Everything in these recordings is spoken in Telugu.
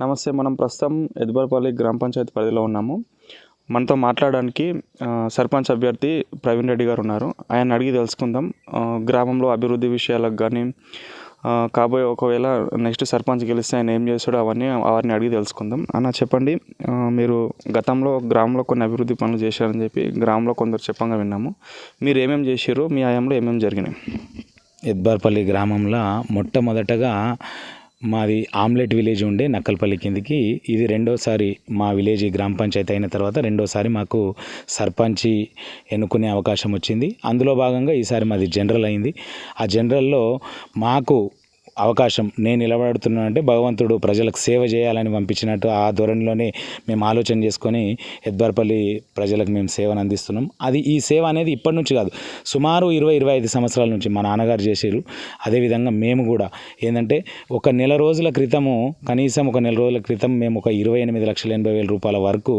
నమస్తే మనం ప్రస్తుతం ఎదుబరపల్లి గ్రామ పంచాయతీ పరిధిలో ఉన్నాము. మనతో మాట్లాడడానికి సర్పంచ్ అభ్యర్థి ప్రవీణ్ రెడ్డి గారు ఉన్నారు. ఆయన అడిగి తెలుసుకుందాం. గ్రామంలో అభివృద్ధి విషయాలకు కానీ కాబోయే ఒకవేళ నెక్స్ట్ సర్పంచ్ గెలిస్తే ఆయన ఏం చేస్తాడో అవన్నీ వారిని అడిగి తెలుసుకుందాం. అన్న చెప్పండి. మీరు గతంలో గ్రామంలో కొన్ని అభివృద్ధి పనులు చేశారని చెప్పి గ్రామంలో కొందరు చెప్పంగా విన్నాము. మీరు ఏమేమి చేశారు మీ ఆయంలో ఏమేమి జరిగినాయి? ఎద్బార్పల్లి గ్రామంలో మొట్టమొదటగా మాది ఆమ్లెట్ విలేజ్ ఉండే నక్కల్పల్లి కిందికి. ఇది రెండోసారి మా విలేజ్ గ్రామ పంచాయతీ అయిన తర్వాత రెండోసారి మాకు సర్పంచి ఎన్నుకునే అవకాశం వచ్చింది. అందులో భాగంగా ఈసారి మాది జనరల్ అయింది. ఆ జనరల్లో మాకు అవకాశం. నేను నిలబడుతున్నానంటే భగవంతుడు ప్రజలకు సేవ చేయాలని పంపించినట్టు ఆ ధోరణిలోనే మేము ఆలోచన చేసుకొని ఎద్బార్పల్లి ప్రజలకు మేము సేవను అందిస్తున్నాం. అది ఈ సేవ అనేది ఇప్పటి నుంచి కాదు. సుమారు ఇరవై ఇరవై ఐదు సంవత్సరాల నుంచి మా నాన్నగారు చేసారు. అదేవిధంగా మేము కూడా. ఏంటంటే ఒక నెల రోజుల క్రితము కనీసం ఒక నెల రోజుల క్రితం మేము ఒక ఇరవై ఎనిమిది లక్షల ఎనభై వేల రూపాయల వరకు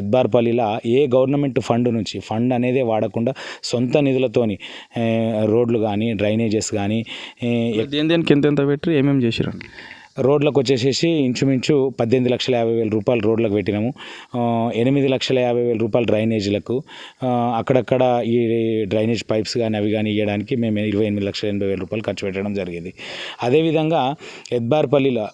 ఎద్బార్పల్లిలా ఏ గవర్నమెంట్ ఫండ్ నుంచి ఫండ్ అనేదే వాడకుండా సొంత నిధులతోని రోడ్లు కానీ డ్రైనేజెస్ కానీ దేని దేనికి ఎంత ఎంత పెట్టి ఏమేమి చేసిరు రోడ్లకు వచ్చేసేసి ఇంచుమించు పద్దెనిమిది లక్షల యాభై వేల రూపాయలు రోడ్లకు పెట్టినాము. ఎనిమిది లక్షల యాభై వేల రూపాయలు డ్రైనేజీలకు. అక్కడక్కడ ఈ డ్రైనేజ్ పైప్స్ కానీ అవి కానీ ఇవ్వడానికి మేము ఇరవై ఎనిమిది లక్షల ఎనభై వేల రూపాయలు ఖర్చు పెట్టడం జరిగింది. అదేవిధంగా ఎద్బార్పల్లిలో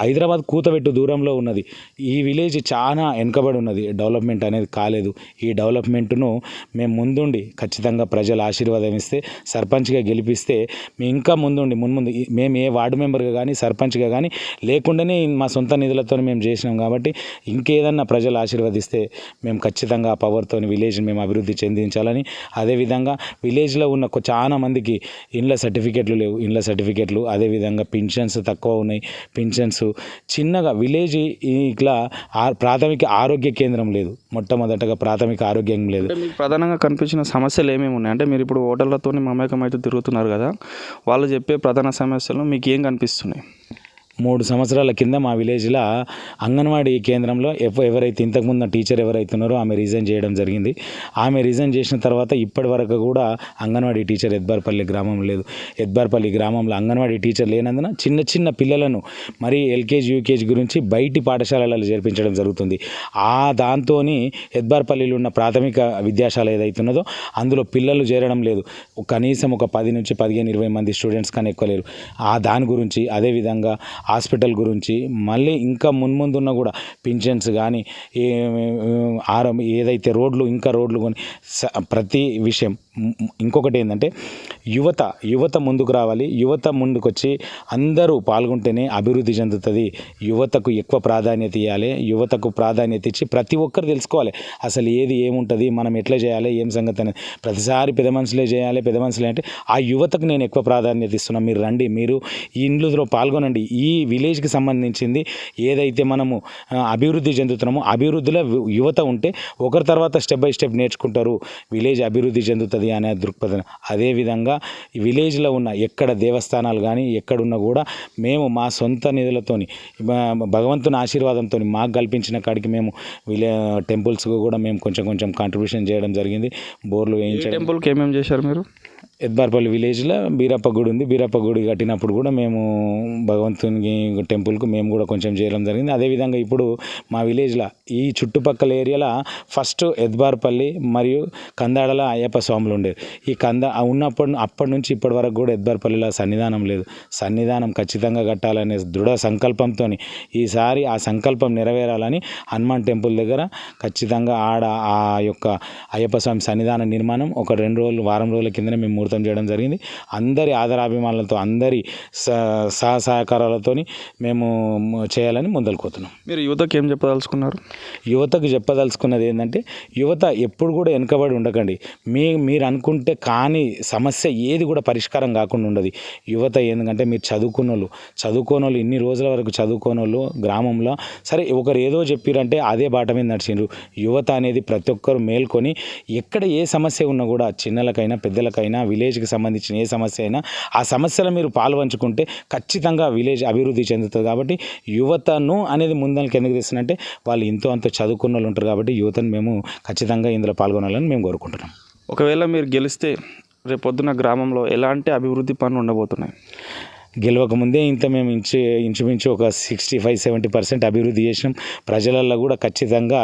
హైదరాబాద్ కూతబెట్టు దూరంలో ఉన్నది. ఈ విలేజ్ చాలా వెనుకబడి ఉన్నది. డెవలప్మెంట్ అనేది కాలేదు. ఈ డెవలప్మెంట్ను మేము ముందుండి ఖచ్చితంగా ప్రజల ఆశీర్వాదం ఇస్తే సర్పంచ్గా గెలిపిస్తే మేము ఇంకా ముందుండి మున్ముందు మేము ఏ వార్డు మెంబర్గా కానీ సర్పంచ్గా కానీ లేకుండానే మా సొంత నిధులతో మేము చేసినాం కాబట్టి ఇంకేదన్నా ప్రజలు ఆశీర్వదిస్తే మేము ఖచ్చితంగా ఆ పవర్తో విలేజ్ని మేము అభివృద్ధి చెందించాలని. అదేవిధంగా విలేజ్లో ఉన్న చాలా మందికి ఇండ్ల సర్టిఫికెట్లు లేవు. ఇండ్ల సర్టిఫికెట్లు అదేవిధంగా పింఛన్స్ తక్కువ ఉన్నాయి. పింఛన్స్ చిన్నగా విలేజ్ ఇట్లా ఆ ప్రాథమిక ఆరోగ్య కేంద్రం లేదు. మొట్టమొదటగా ప్రాథమిక ఆరోగ్యం లేదు. ప్రధానంగా కనిపించిన సమస్యలు ఏమేమి ఉన్నాయి? అంటే మీరు ఇప్పుడు ఓటర్లతో మమేకం అయితే తిరుగుతున్నారు కదా వాళ్ళు చెప్పే ప్రధాన సమస్యలు మీకు ఏం కనిపిస్తున్నాయి? మూడు సంవత్సరాల కింద మా విలేజ్లో అంగన్వాడీ కేంద్రంలో ఎవ ఎవరైతే ఇంతకుముందు టీచర్ ఎవరైతే ఉన్నారో ఆమె రిజైన్ చేయడం జరిగింది. ఆమె రిజైన్ చేసిన తర్వాత ఇప్పటి వరకు కూడా అంగన్వాడీ టీచర్ ఎద్బార్పల్లి గ్రామం లేదు. ఎద్బార్పల్లి గ్రామంలో అంగన్వాడీ టీచర్ లేనందున చిన్న చిన్న పిల్లలను మరి ఎల్కేజీ యూకేజీ గురించి బయటి పాఠశాలలలో చేర్పించడం జరుగుతుంది. ఆ దాంతో ఎద్బార్పల్లిలో ఉన్న ప్రాథమిక విద్యాశాల ఏదైతే ఉన్నదో అందులో పిల్లలు చేరడం లేదు. కనీసం ఒక పది నుంచి పదిహేను ఇరవై మంది స్టూడెంట్స్ కానీ ఎక్కువ లేరు. ఆ దాని గురించి అదేవిధంగా హాస్పిటల్ గురించి మళ్ళీ ఇంకా మున్ముందున్న కూడా పింఛన్స్ కానీ ఏ ఆరం ఏదైతే రోడ్లు ఇంకా రోడ్లు కొని స- ప్రతి విషయం ఇంకొకటి ఏంటంటే యువత యువత ముందుకు రావాలి. యువత ముందుకు వచ్చి అందరూ పాల్గొంటేనే అభివృద్ధి చెందుతుంది. యువతకు ఎక్కువ ప్రాధాన్యత ఇవ్వాలి యువతకు ప్రాధాన్యత ఇచ్చి ప్రతి ఒక్కరు తెలుసుకోవాలి. అసలు ఏది ఏముంటుంది? మనం ఎట్లా చేయాలి? ఏం సంగతి అనేది. ప్రతిసారి పెద్ద మనుషులే చేయాలి పెద్ద మనుషులే అంటే ఆ యువతకు నేను ఎక్కువ ప్రాధాన్యత ఇస్తున్నాను మీరు రండి మీరు ఈ ఇండ్లలో పాల్గొనండి. ఈ విలేజ్కి సంబంధించింది ఏదైతే మనము అభివృద్ధి చెందుతున్నామో అభివృద్ధిలో యువత ఉంటే ఒకరి తర్వాత స్టెప్ బై స్టెప్ నేర్చుకుంటారు. విలేజ్ అభివృద్ధి చెందుతుంది. అనే దృక్పథం. అదేవిధంగా విలేజ్లో ఉన్న ఎక్కడ దేవస్థానాలు కానీ ఎక్కడున్నా కూడా మేము మా సొంత నిధులతోని భగవంతుని ఆశీర్వాదంతో మాకు కల్పించిన కాడికి మేము విలే టెంపుల్స్కు కూడా మేము కొంచెం కొంచెం కాంట్రిబ్యూషన్ చేయడం జరిగింది. బోర్లు వేయించడం టెంపుల్కి ఏమేమి చేశారు మీరు? ఎద్బార్పల్లి విలేజ్లో బీరప్ప గుడి ఉంది. బీరప్ప గుడి కట్టినప్పుడు కూడా మేము భగవంతునికి టెంపుల్కు మేము కూడా కొంచెం చేయడం జరిగింది. అదేవిధంగా ఇప్పుడు మా విలేజ్లో ఈ చుట్టుపక్కల ఏరియాలో ఫస్ట్ ఎద్బార్పల్లి మరియు కందాడల అయ్యప్ప స్వాములు ఉండేవి ఈ కంద ఉన్నప్పటి అప్పటి నుంచి ఇప్పటి వరకు కూడా ఎద్బార్పల్లిలో సన్నిధానం లేదు. సన్నిధానం ఖచ్చితంగా కట్టాలనే దృఢ సంకల్పంతో ఈసారి ఆ సంకల్పం నెరవేరాలని హనుమాన్ టెంపుల్ దగ్గర ఖచ్చితంగా ఆడ ఆ యొక్క అయ్యప్ప స్వామి సన్నిధాన నిర్మాణం ఒక రెండు రోజులు వారం రోజుల కిందనే మేము ముహూర్తం చేయడం జరిగింది. అందరి ఆదరాభిమానాలతో అందరి స- సహ సహకారాలతో మేము చేయాలని ముందలుకోతున్నాం. మీరు యువతకి ఏం చెప్పదలుచుకున్నారు? యువతకు చెప్పదలుచుకున్నది ఏంటంటే యువత ఎప్పుడు కూడా వెనుకబడి ఉండకండి. మీ మీరు అనుకుంటే కానీ సమస్య ఏది కూడా పరిష్కారం కాకుండా ఉండదు. యువత ఎందుకంటే మీరు చదువుకున్న వాళ్ళు చదువుకోని వాళ్ళు ఇన్ని రోజుల వరకు చదువుకోని వాళ్ళు గ్రామంలో సరే ఒకరు ఏదో చెప్పిరంటే అదే బాట మీద నడిచిండ్రు. యువత అనేది ప్రతి ఒక్కరు మేల్కొని ఎక్కడ ఏ సమస్య ఉన్నా కూడా చిన్నలకైనా పెద్దలకైనా విలేజ్కి సంబంధించిన ఏ సమస్య అయినా ఆ సమస్యలో మీరు పాల్పంచుకుంటే ఖచ్చితంగా విలేజ్ అభివృద్ధి చెందుతుంది. కాబట్టి యువతను అనేది ముందరికి ఎందుకు తెస్తున్నంటే వాళ్ళు ఎంతో అంత చదువుకున్న వాళ్ళు ఉంటారు కాబట్టి యువతను మేము ఖచ్చితంగా ఇందులో పాల్గొనాలని మేము కోరుకుంటున్నాం. ఒకవేళ మీరు గెలిస్తే రేపొద్దున గ్రామంలో ఎలాంటి అభివృద్ధి పనులు ఉండబోతున్నాయి? గెలవక ముందే ఇంత మేము ఇంచు ఇంచుమించు ఒక సిక్స్టీ ఫైవ్ సెవెంటీ పర్సెంట్ అభివృద్ధి చేసినాం. ప్రజలల్లో కూడా ఖచ్చితంగా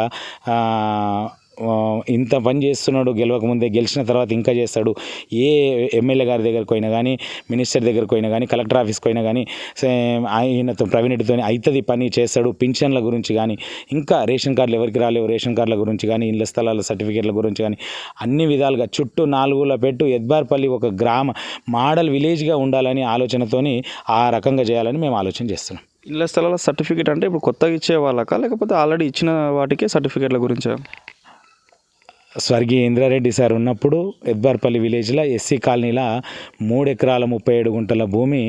ఇంత పని చేస్తున్నాడు గెలవక ముందే గెలిచిన తర్వాత ఇంకా చేస్తాడు. ఏ ఎమ్మెల్యే గారి దగ్గరికి అయినా కానీ మినిస్టర్ దగ్గరికి అయినా కానీ కలెక్టర్ ఆఫీస్కి అయినా కానీ సే- ఆయనతో ప్రవీణ్ రెడ్డితో అవుతుంది పని చేస్తాడు. పింఛన్ల గురించి కానీ ఇంకా రేషన్ కార్డులు ఎవరికి రాలేవు. రేషన్ కార్డుల గురించి కానీ ఇళ్ళ స్థలాల సర్టిఫికేట్ల గురించి కానీ అన్ని విధాలుగా చుట్టూ నాలుగుల పెట్టు ఎద్బార్పల్లి ఒక గ్రామ మోడల్ విలేజ్గా ఉండాలని ఆలోచనతోని ఆ రకంగా చేయాలని మేము ఆలోచన చేస్తున్నాం. ఇళ్ళ స్థలాల సర్టిఫికేట్ అంటే ఇప్పుడు కొత్తగా ఇచ్చే వాళ్ళకా? లేకపోతే ఆల్రెడీ ఇచ్చిన వాటికే సర్టిఫికేట్ల గురించా? స్వర్గీయ ఇంద్రారెడ్డి సార్ ఉన్నప్పుడు ఎద్బార్పల్లి విలేజ్లో ఎస్సీ కాలనీలో మూడు ఎకరాల ముప్పై ఏడు గుంటల భూమి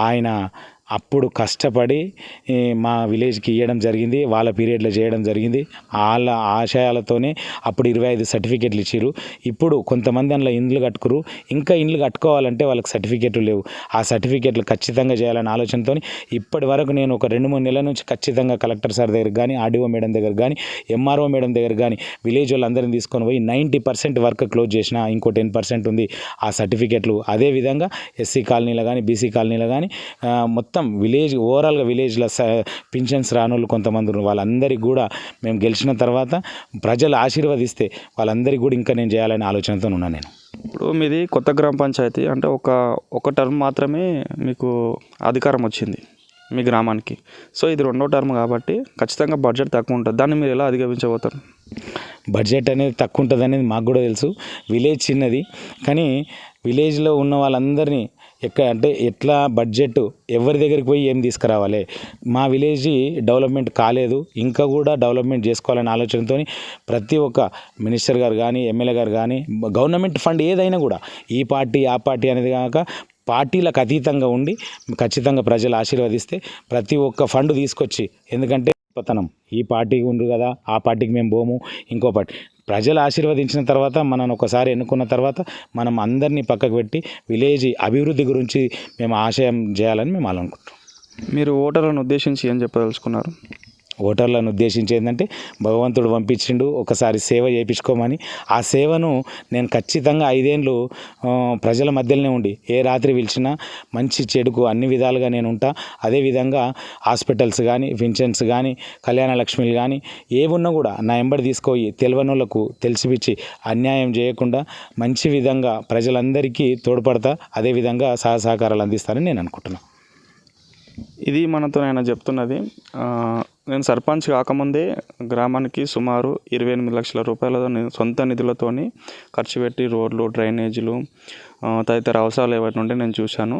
ఆయన అప్పుడు కష్టపడి మా విలేజ్కి ఇవ్వడం జరిగింది వాళ్ళ పీరియడ్లో చేయడం జరిగింది. వాళ్ళ ఆశయాలతోనే అప్పుడు ఇరవై ఐదు సర్టిఫికెట్లు ఇచ్చారు ఇప్పుడు కొంతమంది అందులో ఇండ్లు కట్టుకురు ఇంకా ఇండ్లు కట్టుకోవాలంటే వాళ్ళకి సర్టిఫికెట్లు లేవు. ఆ సర్టిఫికెట్లు ఖచ్చితంగా చేయాలనే ఆలోచనతో ఇప్పటి వరకు నేను ఒక రెండు మూడు నెలల నుంచి ఖచ్చితంగా కలెక్టర్ సార్ దగ్గర కానీ ఆర్డీఓ మేడం దగ్గర కానీ ఎంఆర్ఓ మేడం దగ్గర కానీ విలేజ్ వాళ్ళందరినీ తీసుకొని పోయి నైంటీ పర్సెంట్ వర్క్ క్లోజ్ చేసిన ఇంకో టెన్ పర్సెంట్ ఉంది ఆ సర్టిఫికెట్లు. అదేవిధంగా ఎస్సీ కాలనీలో కానీ బీసీ కాలనీలో కానీ మొత్తం విలేజ్ ఓవరాల్గా విలేజ్లో స పింఛన్స్ రానోళ్ళు కొంతమంది వాళ్ళందరికీ కూడా మేము గెలిచిన తర్వాత ప్రజలు ఆశీర్వదిస్తే వాళ్ళందరికీ కూడా ఇంకా నేను చేయాలనే ఆలోచనతో ఉన్నాను నేను. ఇప్పుడు మీది కొత్త గ్రామ పంచాయతీ. అంటే ఒక ఒక టర్మ్ మాత్రమే మీకు అధికారం వచ్చింది మీ గ్రామానికి. సో ఇది రెండో టర్మ్ కాబట్టి ఖచ్చితంగా బడ్జెట్ తక్కువ ఉంటుంది. దాన్ని మీరు ఎలా అధిగమించబోతారు? బడ్జెట్ అనేది తక్కువ ఉంటుంది అనేది మాకు కూడా తెలుసు. విలేజ్ చిన్నది. కానీ విలేజ్లో ఉన్న వాళ్ళందరినీ ఎక్కడ అంటే ఎట్లా బడ్జెట్ ఎవరి దగ్గరికి పోయి ఏం తీసుకురావాలి? మా విలేజ్ డెవలప్మెంట్ కాలేదు. ఇంకా కూడా డెవలప్మెంట్ చేసుకోవాలనే ఆలోచనతో ప్రతి ఒక్క మినిస్టర్ గారు కానీ ఎమ్మెల్యే గారు కానీ గవర్నమెంట్ ఫండ్ ఏదైనా కూడా ఈ పార్టీ ఆ పార్టీ అనేది కాక పార్టీలకు అతీతంగా ఉండి ఖచ్చితంగా ప్రజలు ఆశీర్వదిస్తే ప్రతి ఒక్క ఫండ్ తీసుకొచ్చి ఎందుకంటే పతనం ఈ పార్టీకి ఉండు కదా ఆ పార్టీకి మేము పోము. ఇంకో పార్టీ ప్రజలు ఆశీర్వదించిన తర్వాత మనం ఒకసారి ఎన్నుకున్న తర్వాత మనం అందరినీ పక్కకు పెట్టి విలేజ్ అభివృద్ధి గురించి మేము ఆశయం చేయాలని మేము అనుకుంటున్నాం. మీరు ఓటర్లను ఉద్దేశించి ఏం చెప్పదలుచుకున్నారు? ఓటర్లను ఉద్దేశించి ఏంటంటే భగవంతుడు పంపించిండు ఒకసారి సేవ చేయించుకోమని. ఆ సేవను నేను ఖచ్చితంగా ఐదేళ్ళు ప్రజల మధ్యలోనే ఉండి ఏ రాత్రి పిలిచినా మంచి చెడుకు అన్ని విధాలుగా నేను ఉంటా. అదేవిధంగా హాస్పిటల్స్ కానీ పింఛన్స్ కానీ కళ్యాణ లక్ష్మిలు కానీ ఏమున్నా కూడా నా ఎంబడి తీసుకొని తెలివనులకు తెలిసిపిచ్చి అన్యాయం చేయకుండా మంచి విధంగా ప్రజలందరికీ తోడ్పడతా అదేవిధంగా సహ సహకారాలు అందిస్తానని నేను అనుకుంటున్నాను ఇది మనతో ఆయన చెప్తున్నది. నేను సర్పంచ్ కాకముందే గ్రామానికి సుమారు ఇరవై ఎనిమిది లక్షల రూపాయలతో నేను సొంత నిధులతోని ఖర్చు పెట్టి రోడ్లు డ్రైనేజీలు తదితర అవసరాలు ఏవైనా ఉంటే నేను చూశాను.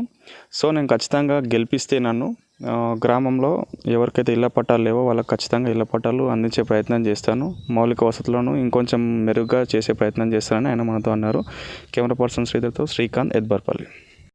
సో నేను ఖచ్చితంగా గెలిపిస్తే నన్ను గ్రామంలో ఎవరికైతే ఇళ్ళ పట్టాలు లేవో వాళ్ళకి ఖచ్చితంగా ఇళ్ళ పట్టాలు అందించే ప్రయత్నం చేస్తాను. మౌలిక వసతులను ఇంకొంచెం మెరుగ్గా చేసే ప్రయత్నం చేస్తానని ఆయన మనతో అన్నారు. కెమెరా పర్సన్ శ్రీధర్తో శ్రీకాంత్ ఎద్బర్పల్లి.